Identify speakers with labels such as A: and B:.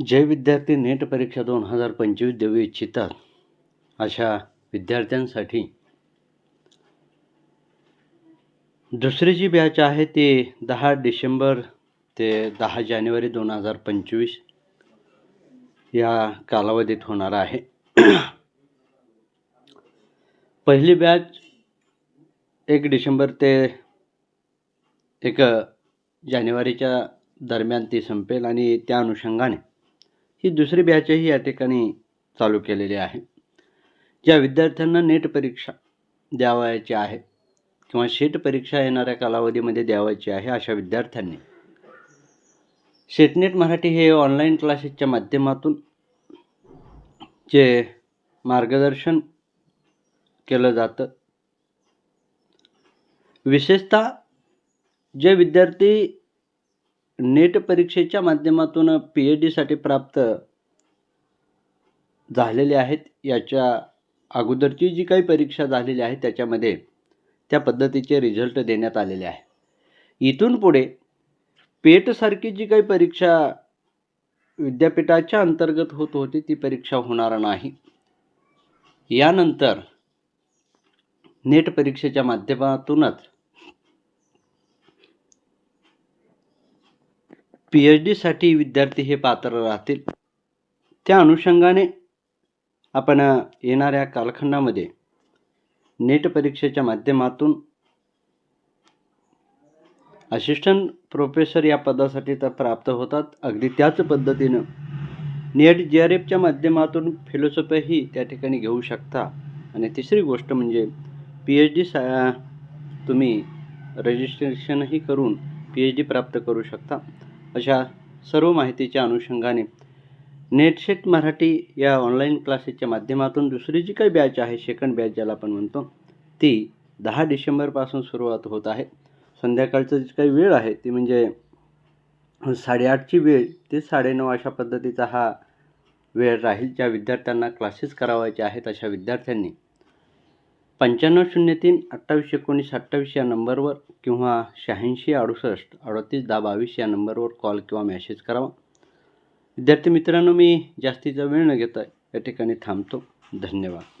A: जे विद्यार्थी नेट परीक्षा दोन हजार पंचवीस देऊ इच्छितात अशा विद्यार्थ्यांसाठी. दुसरी जी बॅच आहे ती दहा डिसेंबर ते दहा जानेवारी दोन हजार पंचवीस या कालावधीत होणार आहे. पहिली बॅच एक डिसेंबर ते एक जानेवारीच्या दरम्यान ती संपेल आणि त्या अनुषंगाने ही दुसरी बॅचही या ठिकाणी चालू केलेली आहे. ज्या विद्यार्थ्यांना नेट परीक्षा द्यावयाची आहे किंवा शेट परीक्षा येणाऱ्या कालावधीमध्ये द्यावायची आहे अशा विद्यार्थ्यांनी शेटनेट मराठी हे ऑनलाईन क्लासेसच्या माध्यमातून जे मार्गदर्शन केलं जातं. विशेषतः जे विद्यार्थी नेट परीक्षेच्या माध्यमातून पी एच डीसाठी प्राप्त झालेले आहेत याच्या अगोदरची जी काही परीक्षा झालेली आहे त्याच्यामध्ये त्या पद्धतीचे रिझल्ट देण्यात आलेले आहे. इथून पुढे पेटसारखी जी काही परीक्षा विद्यापीठाच्या अंतर्गत होत होती ती परीक्षा होणार नाही. यानंतर नेट परीक्षेच्या माध्यमातूनच पी एच डीसाठी विद्यार्थी हे पात्र राहतील. त्या अनुषंगाने आपण येणाऱ्या कालखंडामध्ये नेट परीक्षेच्या माध्यमातून असिस्टंट प्रोफेसर या पदासाठी तर प्राप्त होतात. अगदी त्याच पद्धतीनं नेट जी आर एफच्या माध्यमातून फिलॉसॉफीही त्या ठिकाणी घेऊ शकता. आणि तिसरी गोष्ट म्हणजे पी एच डी सा तुम्ही रजिस्ट्रेशनही करून पी एच डी प्राप्त करू शकता. अशा सर्व माहितीच्या अनुषंगाने नेटशेट मराठी या ऑनलाईन क्लासेसच्या माध्यमातून दुसरी जी काही बॅच आहे सेकंड बॅच ज्याला आपण म्हणतो ती दहा डिसेंबरपासून सुरुवात होत आहे. संध्याकाळचं जी काही वेळ आहे ती म्हणजे साडेआठची वेळ ते साडेनऊ अशा पद्धतीचा हा वेळ राहील ज्या विद्यार्थ्यांना क्लासेस करावायचे आहेत अशा विद्यार्थ्यांनी. पंच्याण्णव शून्य तीन अठ्ठावीस एकोणीस अठ्ठावीस या नंबरवर किंवा शहाऐंशी अडुसष्ट अडतीस दहा बावीस या नंबरवर कॉल किंवा मेसेज करावा. विद्यार्थी मित्रांनो मी जास्तीचा वेळ न घेता या ठिकाणी थांबतो. धन्यवाद.